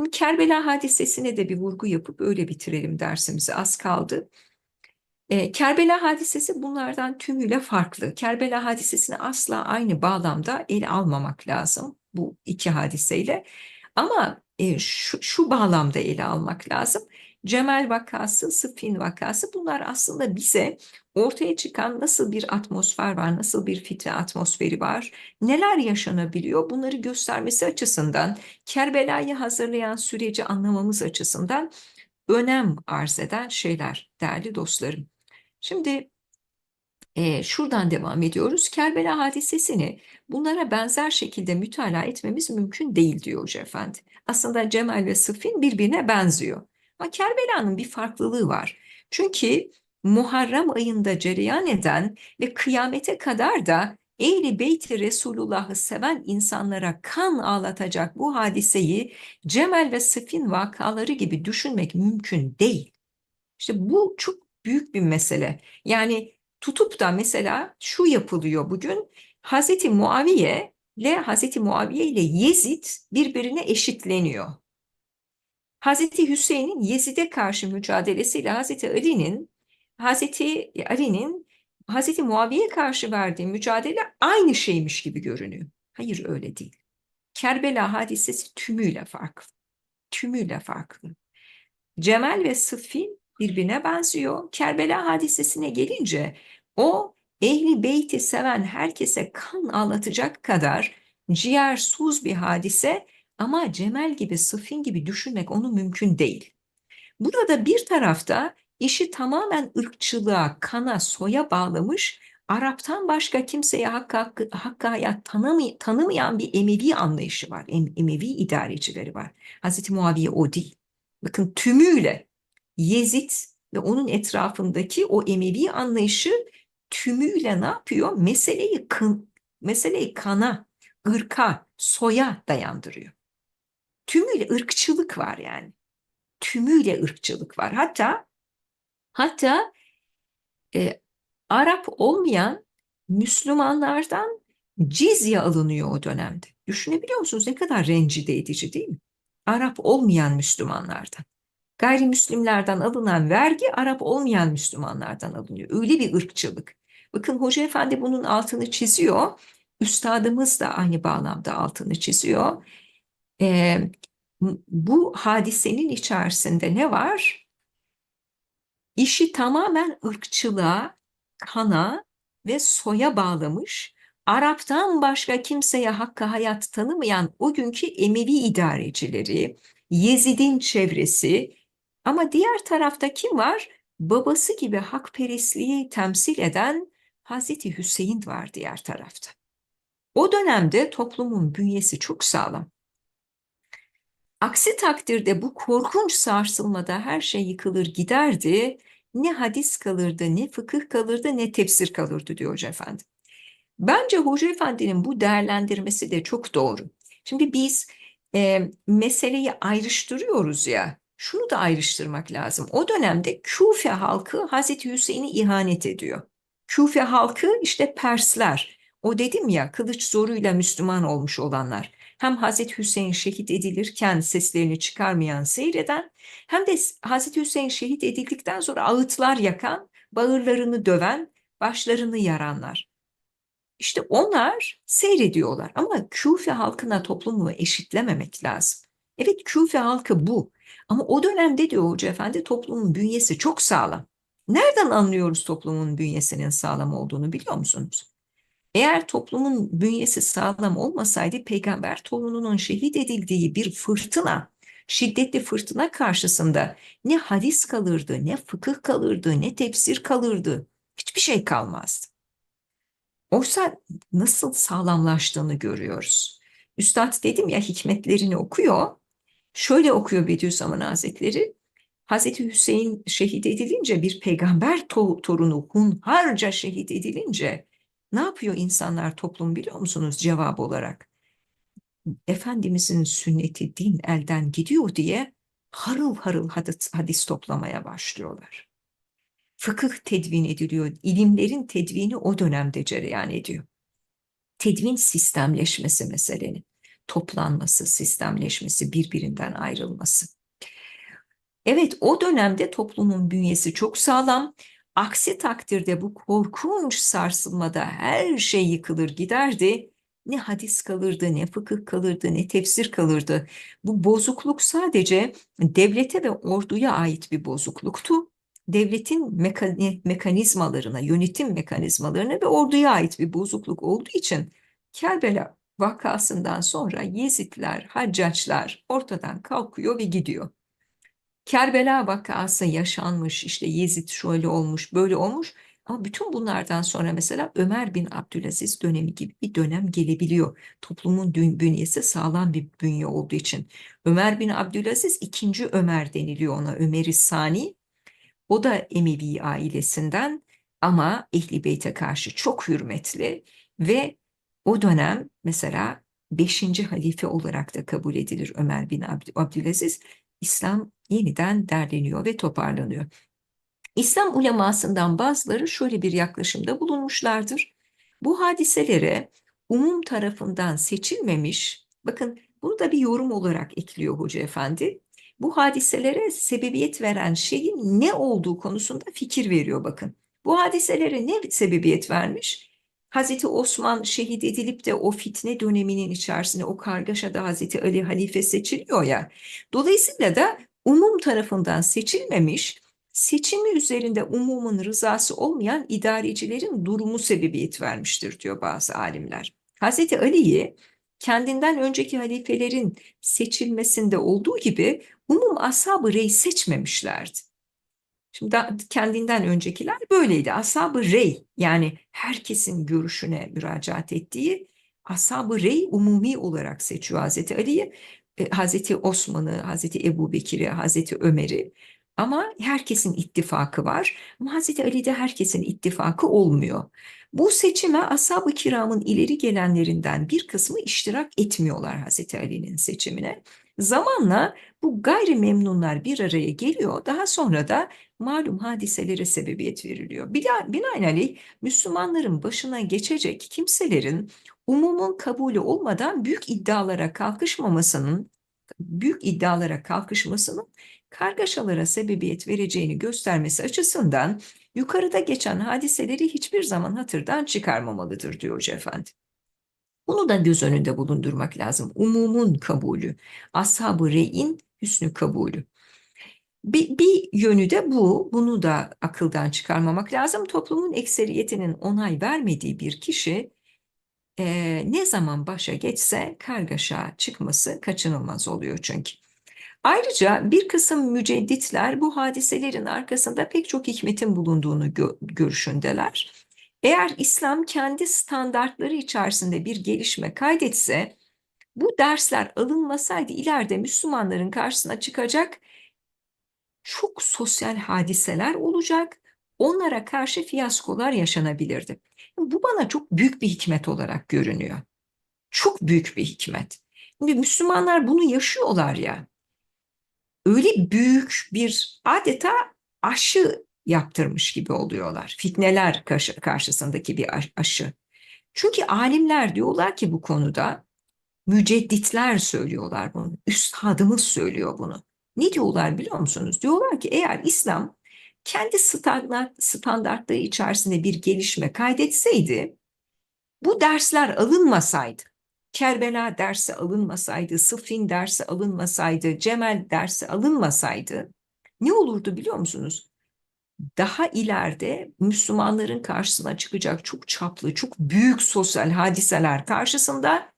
Şimdi Kerbela hadisesine de bir vurgu yapıp öyle bitirelim dersimizi. Az kaldı. E, Kerbela hadisesi bunlardan tümüyle farklı. Kerbela hadisesini asla aynı bağlamda ele almamak lazım bu iki hadiseyle. Ama e, şu, şu bağlamda ele almak lazım. Cemal vakası, Sıffin vakası bunlar aslında bize ortaya çıkan nasıl bir atmosfer var, nasıl bir fitne atmosferi var, neler yaşanabiliyor bunları göstermesi açısından, Kerbela'yı hazırlayan süreci anlamamız açısından önem arz eden şeyler değerli dostlarım. Şimdi e, şuradan devam ediyoruz. Kerbela hadisesini bunlara benzer şekilde mütalaa etmemiz mümkün değil diyor Hoca Efendi. Aslında Cemal ve Sıffin birbirine benziyor. Ama Kerbela'nın bir farklılığı var. Çünkü Muharrem ayında cereyan eden ve kıyamete kadar da Ehli Beyti Resulullah'ı seven insanlara kan ağlatacak bu hadiseyi Cemal ve Sıffin vakaları gibi düşünmek mümkün değil. İşte bu çok büyük bir mesele. Yani tutup da mesela şu yapılıyor bugün Hazreti Muaviye ile Hazreti Muaviye ile Yezid birbirine eşitleniyor. Hazreti Hüseyin'in Yezid'e karşı mücadelesiyle Hazreti Ali'nin Hazreti Ali'nin Hazreti Muaviye'ye karşı verdiği mücadele aynı şeymiş gibi görünüyor. Hayır öyle değil. Kerbela hadisesi tümüyle farklı. Tümüyle farklı. Cemal ve Sıffin birbirine benziyor. Kerbela hadisesine gelince o ehli beyti seven herkese kan ağlatacak kadar ciğersuz bir hadise ama Cemal gibi, Sıffin gibi düşünmek onu mümkün değil. Burada bir tarafta işi tamamen ırkçılığa, kana, soya bağlamış, Arap'tan başka kimseye hakkı, hakkı, hayat tanımay tanımayan bir Emevi anlayışı var. Em Emevi idarecileri var. Hazreti Muaviye o değil. Bakın tümüyle Yezid ve onun etrafındaki o Emevi anlayışı tümüyle ne yapıyor? Meseleyi, kın, meseleyi kana, ırka, soya dayandırıyor. Tümüyle ırkçılık var yani. Tümüyle ırkçılık var. Hatta hatta e, Arap olmayan Müslümanlardan cizye alınıyor o dönemde. Düşünebiliyor musunuz ne kadar rencide edici değil mi? Arap olmayan Müslümanlardan. Gayrimüslimlerden alınan vergi Arap olmayan Müslümanlardan alınıyor. Öyle bir ırkçılık. Bakın Hoca Efendi bunun altını çiziyor. Üstadımız da aynı bağlamda altını çiziyor. Ee, bu hadisenin içerisinde ne var? İşi tamamen ırkçılığa, kana ve soya bağlamış, Arap'tan başka kimseye hakkı hayat tanımayan o günkü Emevi idarecileri, Yezid'in çevresi ama diğer tarafta kim var? Babası gibi hakperestliği temsil eden Hazreti Hüseyin var diğer tarafta. O dönemde toplumun bünyesi çok sağlam. Aksi takdirde bu korkunç sarsılmada her şey yıkılır giderdi. Ne hadis kalırdı, ne fıkıh kalırdı, ne tefsir kalırdı diyor Hoca Efendi. Bence Hoca Efendi'nin bu değerlendirmesi de çok doğru. Şimdi biz e, meseleyi ayrıştırıyoruz ya, şunu da ayrıştırmak lazım. O dönemde Küfe halkı Hazreti Hüseyin'i ihanet ediyor. Küfe halkı işte Persler. O dedim ya kılıç zoruyla Müslüman olmuş olanlar hem Hazreti Hüseyin şehit edilirken seslerini çıkarmayan seyreden hem de Hazreti Hüseyin şehit edildikten sonra ağıtlar yakan, bağırlarını döven, başlarını yaranlar. İşte onlar seyrediyorlar ama Küfe halkına toplumu eşitlememek lazım. Evet Küfe halkı bu ama o dönemde diyor Hoca Efendi toplumun bünyesi çok sağlam. Nereden anlıyoruz toplumun bünyesinin sağlam olduğunu biliyor musunuz? Eğer toplumun bünyesi sağlam olmasaydı peygamber torununun şehit edildiği bir fırtına, şiddetli fırtına karşısında ne hadis kalırdı, ne fıkıh kalırdı, ne tefsir kalırdı. Hiçbir şey kalmazdı. Oysa nasıl sağlamlaştığını görüyoruz. Üstad dedim ya hikmetlerini okuyor. Şöyle okuyor Bediüzzaman Hazretleri. Hazreti Hüseyin şehit edilince bir peygamber to torunu hunharca şehit edilince ne yapıyor insanlar toplum biliyor musunuz cevap olarak? Efendimizin sünneti din elden gidiyor diye harıl harıl hadis, hadis toplamaya başlıyorlar. Fıkıh tedvin ediliyor. İlimlerin tedvini o dönemde cereyan ediyor. Tedvin sistemleşmesi meselenin. toplanması, sistemleşmesi, birbirinden ayrılması. Evet, o dönemde toplumun bünyesi çok sağlam. Aksi takdirde bu korkunç sarsılmada her şey yıkılır giderdi. Ne hadis kalırdı, ne fıkıh kalırdı, ne tefsir kalırdı. Bu bozukluk sadece devlete ve orduya ait bir bozukluktu. Devletin mekani mekanizmalarına, yönetim mekanizmalarına ve orduya ait bir bozukluk olduğu için Kerbela vakasından sonra Yezidler, Haccaçlar ortadan kalkıyor ve gidiyor. Kerbela vakası yaşanmış, işte Yezid şöyle olmuş, böyle olmuş. Ama bütün bunlardan sonra mesela Ömer bin Abdülaziz dönemi gibi bir dönem gelebiliyor. Toplumun bünyesi sağlam bir bünye olduğu için. Ömer bin Abdülaziz ikinci Ömer deniliyor ona, Ömer-i Sani. O da Emevi ailesinden ama Ehli Beyt'e karşı çok hürmetli ve o dönem mesela beşinci halife olarak da kabul edilir Ömer bin Abdülaziz. İslam yeniden derleniyor ve toparlanıyor. İslam ulemasından bazıları şöyle bir yaklaşımda bulunmuşlardır. Bu hadiselere umum tarafından seçilmemiş, bakın bunu da bir yorum olarak ekliyor Hoca Efendi. Bu hadiselere sebebiyet veren şeyin ne olduğu konusunda fikir veriyor bakın. Bu hadiselere ne sebebiyet vermiş? Hazreti Osman şehit edilip de o fitne döneminin içerisinde o kargaşada Hazreti Ali halife seçiliyor ya. Dolayısıyla da umum tarafından seçilmemiş, seçimi üzerinde umumun rızası olmayan idarecilerin durumu sebebiyet vermiştir diyor bazı alimler. Hazreti Ali'yi kendinden önceki halifelerin seçilmesinde olduğu gibi umum ashab-ı rey seçmemişlerdi. Şimdi kendinden öncekiler böyleydi. Ashab-ı rey yani herkesin görüşüne müracaat ettiği ashab-ı rey umumi olarak seçiyor Hazreti Ali'yi. E, Hazreti Osman'ı, Hazreti Ebu Bekir'i, Hazreti Ömer'i ama herkesin ittifakı var. Ama Hazreti Ali'de herkesin ittifakı olmuyor. Bu seçime ashab-ı kiramın ileri gelenlerinden bir kısmı iştirak etmiyorlar Hazreti Ali'nin seçimine. Zamanla bu gayrimemnunlar bir araya geliyor. Daha sonra da malum hadiselere sebebiyet veriliyor. Binaenaleyh Müslümanların başına geçecek kimselerin umumun kabulü olmadan büyük iddialara kalkışmamasının, büyük iddialara kalkışmasının kargaşalara sebebiyet vereceğini göstermesi açısından yukarıda geçen hadiseleri hiçbir zaman hatırdan çıkarmamalıdır diyor Hoca Efendi. Bunu da göz önünde bulundurmak lazım. Umumun kabulü, ashab-ı reyin hüsnü kabulü. Bir, bir yönü de bu, bunu da akıldan çıkarmamak lazım. Toplumun ekseriyetinin onay vermediği bir kişi e, ne zaman başa geçse kargaşa çıkması kaçınılmaz oluyor çünkü. Ayrıca bir kısım mücedditler bu hadiselerin arkasında pek çok hikmetin bulunduğunu gö görüşündeler. Eğer İslam kendi standartları içerisinde bir gelişme kaydetse, bu dersler alınmasaydı ileride Müslümanların karşısına çıkacak çok sosyal hadiseler olacak, onlara karşı fiyaskolar yaşanabilirdi. Bu bana çok büyük bir hikmet olarak görünüyor. Çok büyük bir hikmet. Şimdi Müslümanlar bunu yaşıyorlar ya. Öyle büyük bir adeta aşı yaptırmış gibi oluyorlar. Fitneler karşısındaki bir aşı. Çünkü alimler diyorlar ki bu konuda mücedditler söylüyorlar bunu. Üstadımız söylüyor bunu. Ne diyorlar biliyor musunuz? Diyorlar ki eğer İslam kendi standart, standartları içerisinde bir gelişme kaydetseydi, bu dersler alınmasaydı, Kerbela dersi alınmasaydı, Sıffin dersi alınmasaydı, Cemel dersi alınmasaydı ne olurdu biliyor musunuz? Daha ileride Müslümanların karşısına çıkacak çok çaplı, çok büyük sosyal hadiseler karşısında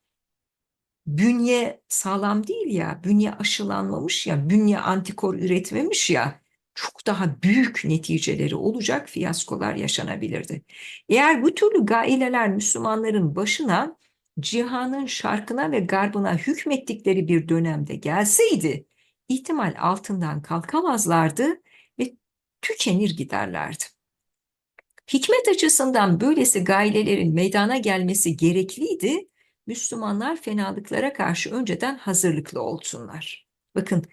bünye sağlam değil ya, bünye aşılanmamış ya, bünye antikor üretmemiş ya, çok daha büyük neticeleri olacak fiyaskolar yaşanabilirdi. Eğer bu türlü gaileler Müslümanların başına cihanın şarkına ve garbına hükmettikleri bir dönemde gelseydi ihtimal altından kalkamazlardı ve tükenir giderlerdi. Hikmet açısından böylesi gailelerin meydana gelmesi gerekliydi. Müslümanlar fenalıklara karşı önceden hazırlıklı olsunlar. Bakın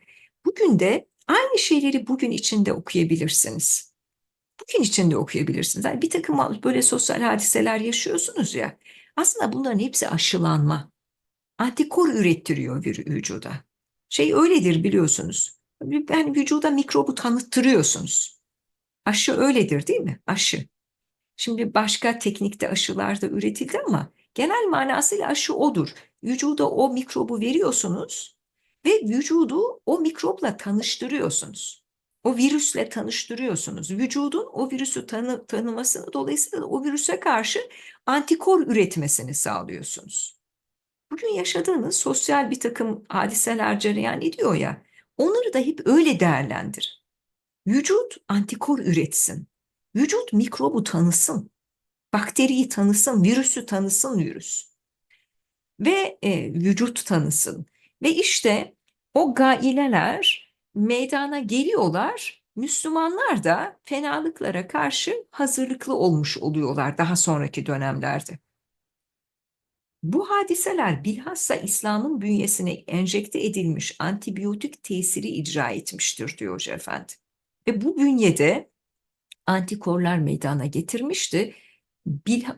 bugün de Aynı şeyleri bugün içinde okuyabilirsiniz. Bugün içinde okuyabilirsiniz. Yani bir takım böyle sosyal hadiseler yaşıyorsunuz ya. Aslında bunların hepsi aşılanma. antikor ürettiriyor vü- vücuda. Şey öyledir biliyorsunuz. Yani vücuda mikrobu tanıttırıyorsunuz. Aşı öyledir değil mi? Aşı. Şimdi başka teknikte aşılar da üretildi ama genel manasıyla aşı odur. Vücuda o mikrobu veriyorsunuz ve vücudu o mikropla tanıştırıyorsunuz. O virüsle tanıştırıyorsunuz. Vücudun o virüsü tanı, tanımasını dolayısıyla o virüse karşı antikor üretmesini sağlıyorsunuz. Bugün yaşadığınız sosyal bir takım hadiseler cereyan ediyor ya, onları da hep öyle değerlendir. Vücut antikor üretsin. Vücut mikrobu tanısın. Bakteriyi tanısın, virüsü tanısın virüs. Ve e, vücut tanısın. Ve işte o gaileler meydana geliyorlar. Müslümanlar da fenalıklara karşı hazırlıklı olmuş oluyorlar daha sonraki dönemlerde. Bu hadiseler bilhassa İslam'ın bünyesine enjekte edilmiş antibiyotik tesiri icra etmiştir diyor Hoca Efendi. Ve bu bünyede antikorlar meydana getirmişti.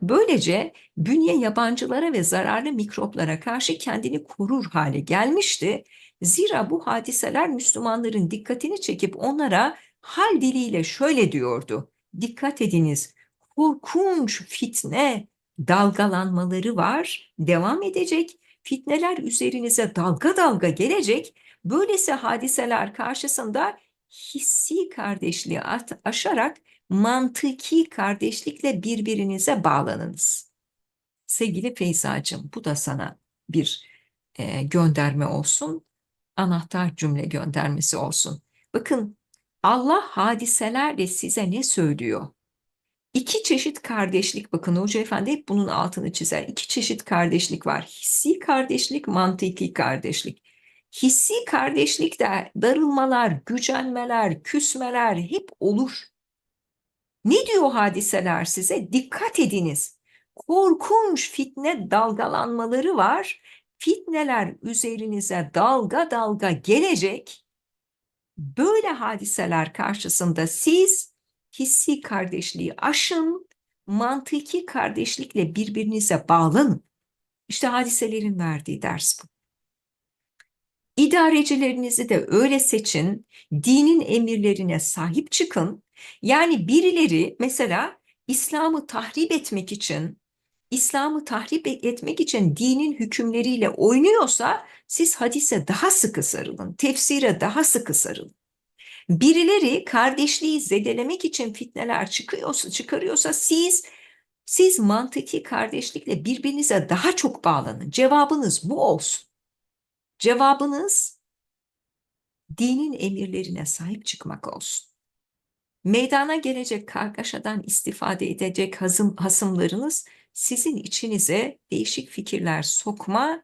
Böylece bünye yabancılara ve zararlı mikroplara karşı kendini korur hale gelmişti. Zira bu hadiseler Müslümanların dikkatini çekip onlara hal diliyle şöyle diyordu. Dikkat ediniz, korkunç fitne dalgalanmaları var, devam edecek. Fitneler üzerinize dalga dalga gelecek. Böylesi hadiseler karşısında hissi kardeşliği aşarak mantıki kardeşlikle birbirinize bağlanınız. Sevgili Feyzacığım, bu da sana bir e, gönderme olsun, anahtar cümle göndermesi olsun. Bakın Allah hadiselerle size ne söylüyor? İki çeşit kardeşlik, bakın Hoca Efendi hep bunun altını çizer. İki çeşit kardeşlik var. Hissi kardeşlik, mantıki kardeşlik. Hissi kardeşlikte darılmalar, gücenmeler, küsmeler hep olur. Ne diyor hadiseler size? Dikkat ediniz. Korkunç fitne dalgalanmaları var. Fitneler üzerinize dalga dalga gelecek. Böyle hadiseler karşısında siz hissi kardeşliği aşın, mantıki kardeşlikle birbirinize bağlanın. İşte hadiselerin verdiği ders bu. İdarecilerinizi de öyle seçin, dinin emirlerine sahip çıkın. Yani birileri mesela İslam'ı tahrip etmek için, İslam'ı tahrip etmek için dinin hükümleriyle oynuyorsa siz hadise daha sıkı sarılın, tefsire daha sıkı sarılın. Birileri kardeşliği zedelemek için fitneler çıkıyorsa, çıkarıyorsa siz siz mantıki kardeşlikle birbirinize daha çok bağlanın. Cevabınız bu olsun. Cevabınız dinin emirlerine sahip çıkmak olsun. Meydana gelecek kargaşadan istifade edecek hasım, hasımlarınız sizin içinize değişik fikirler sokma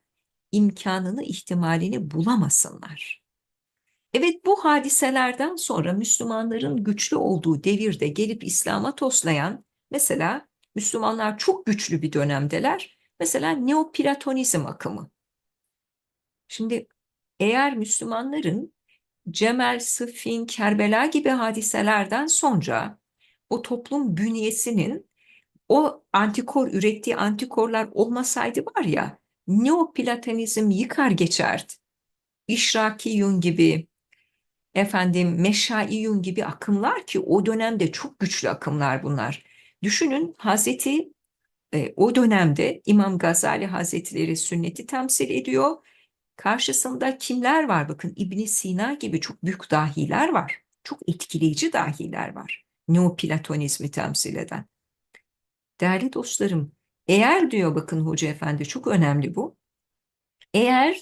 imkanını, ihtimalini bulamasınlar. Evet bu hadiselerden sonra Müslümanların güçlü olduğu devirde gelip İslam'a toslayan mesela Müslümanlar çok güçlü bir dönemdeler. Mesela Neoplatonizm akımı. Şimdi eğer Müslümanların Cemel, Sıffin, Kerbela gibi hadiselerden sonra o toplum bünyesinin o antikor ürettiği antikorlar olmasaydı var ya Neoplatonizm yıkar geçerdi. İşrakiyun gibi efendim Meşaiyun gibi akımlar ki o dönemde çok güçlü akımlar bunlar. Düşünün Hazreti e, o dönemde İmam Gazali Hazretleri sünneti temsil ediyor. Karşısında kimler var? Bakın İbn Sina gibi çok büyük dahiler var. Çok etkileyici dahiler var. Neoplatonizmi temsil eden. Değerli dostlarım, eğer diyor bakın Hoca Efendi çok önemli bu. Eğer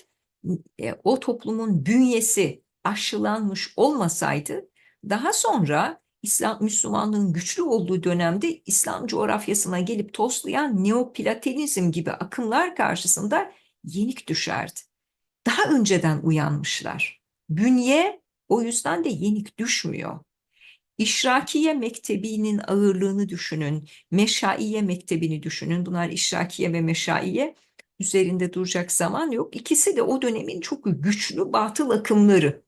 e, o toplumun bünyesi aşılanmış olmasaydı daha sonra İslam Müslümanlığın güçlü olduğu dönemde İslam coğrafyasına gelip toslayan Neoplatonizm gibi akımlar karşısında yenik düşerdi. Daha önceden uyanmışlar. Bünye o yüzden de yenik düşmüyor. İşrakiye mektebinin ağırlığını düşünün, Meşaiye mektebini düşünün. Bunlar İşrakiye ve Meşaiye üzerinde duracak zaman yok. İkisi de o dönemin çok güçlü batıl akımları.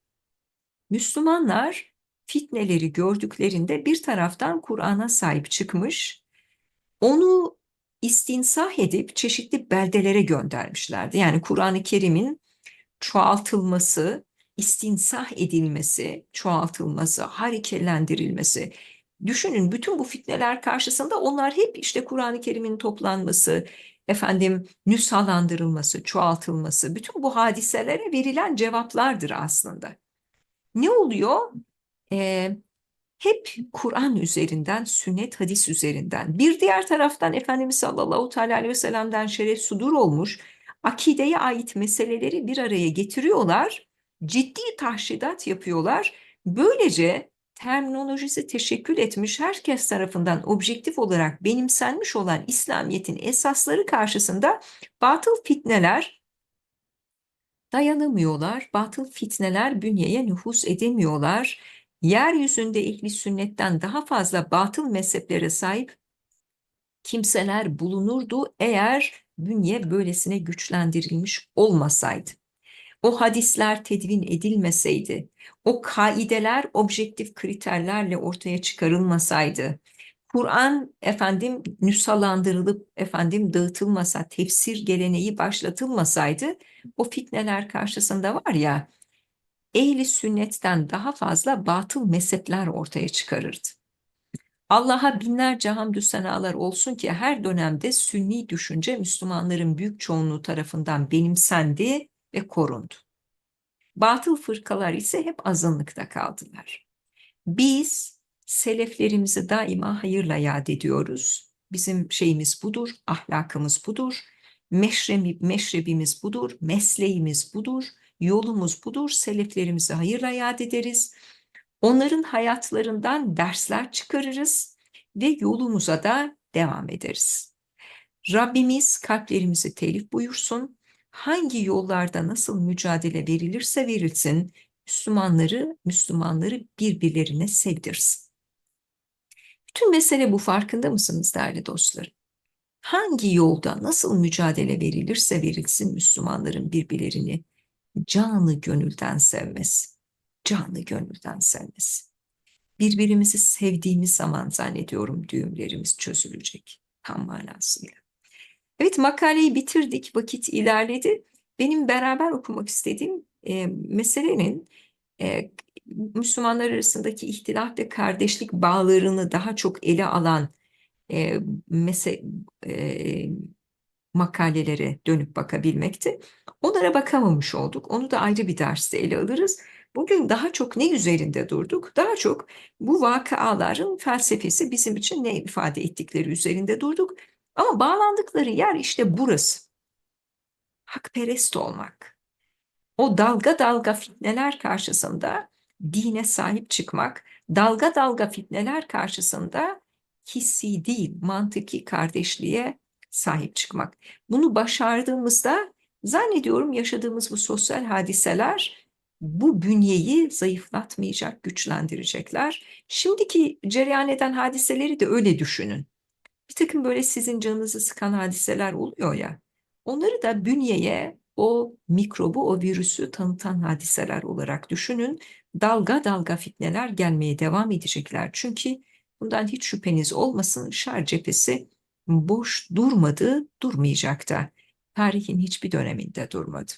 Müslümanlar fitneleri gördüklerinde bir taraftan Kur'an'a sahip çıkmış, onu istinsah edip çeşitli beldelere göndermişlerdi. Yani Kur'an-ı Kerim'in çoğaltılması, istinsah edilmesi, çoğaltılması, harekelendirilmesi. Düşünün bütün bu fitneler karşısında onlar hep işte Kur'an-ı Kerim'in toplanması, efendim nüshalandırılması, çoğaltılması, bütün bu hadiselere verilen cevaplardır aslında. Ne oluyor? Ee, hep Kur'an üzerinden, sünnet, hadis üzerinden. Bir diğer taraftan Efendimiz sallallahu aleyhi ve sellem'den şeref sudur olmuş, akideye ait meseleleri bir araya getiriyorlar, ciddi tahşidat yapıyorlar. Böylece terminolojisi teşekkül etmiş herkes tarafından objektif olarak benimsenmiş olan İslamiyet'in esasları karşısında batıl fitneler dayanamıyorlar, batıl fitneler bünyeye nüfuz edemiyorlar. Yeryüzünde ehli sünnetten daha fazla batıl mezheplere sahip kimseler bulunurdu eğer bünye böylesine güçlendirilmiş olmasaydı. O hadisler tedvin edilmeseydi, o kaideler objektif kriterlerle ortaya çıkarılmasaydı, Kur'an efendim nüshalandırılıp efendim dağıtılmasa, tefsir geleneği başlatılmasaydı o fitneler karşısında var ya ehli sünnetten daha fazla batıl mezhepler ortaya çıkarırdı. Allah'a binlerce hamdü senalar olsun ki her dönemde sünni düşünce Müslümanların büyük çoğunluğu tarafından benimsendi ve korundu. Batıl fırkalar ise hep azınlıkta kaldılar. Biz seleflerimizi daima hayırla yad ediyoruz. Bizim şeyimiz budur, ahlakımız budur, meşrebi, meşrebimiz budur, mesleğimiz budur, yolumuz budur. Seleflerimizi hayırla yad ederiz. Onların hayatlarından dersler çıkarırız ve yolumuza da devam ederiz. Rabbimiz kalplerimizi telif buyursun. Hangi yollarda nasıl mücadele verilirse verilsin, Müslümanları, Müslümanları birbirlerine sevdirsin. Bütün mesele bu farkında mısınız değerli dostlarım? Hangi yolda nasıl mücadele verilirse verilsin Müslümanların birbirlerini canı gönülden sevmesi, canı gönülden sevmesi. Birbirimizi sevdiğimiz zaman zannediyorum düğümlerimiz çözülecek tam manasıyla. Evet makaleyi bitirdik, vakit ilerledi. Benim beraber okumak istediğim e, meselenin e, Müslümanlar arasındaki ihtilaf ve kardeşlik bağlarını daha çok ele alan e, mese, e, makalelere dönüp bakabilmekti. Onlara bakamamış olduk. Onu da ayrı bir derste ele alırız. Bugün daha çok ne üzerinde durduk? Daha çok bu vakaların felsefesi bizim için ne ifade ettikleri üzerinde durduk. Ama bağlandıkları yer işte burası. Hakperest olmak. O dalga dalga fitneler karşısında dine sahip çıkmak, dalga dalga fitneler karşısında hissi değil, mantıki kardeşliğe sahip çıkmak. Bunu başardığımızda zannediyorum yaşadığımız bu sosyal hadiseler bu bünyeyi zayıflatmayacak, güçlendirecekler. Şimdiki cereyan eden hadiseleri de öyle düşünün. Bir takım böyle sizin canınızı sıkan hadiseler oluyor ya, onları da bünyeye o mikrobu, o virüsü tanıtan hadiseler olarak düşünün. Dalga dalga fitneler gelmeye devam edecekler. Çünkü bundan hiç şüpheniz olmasın şar cephesi boş durmadı, durmayacak da. Tarihin hiçbir döneminde durmadı.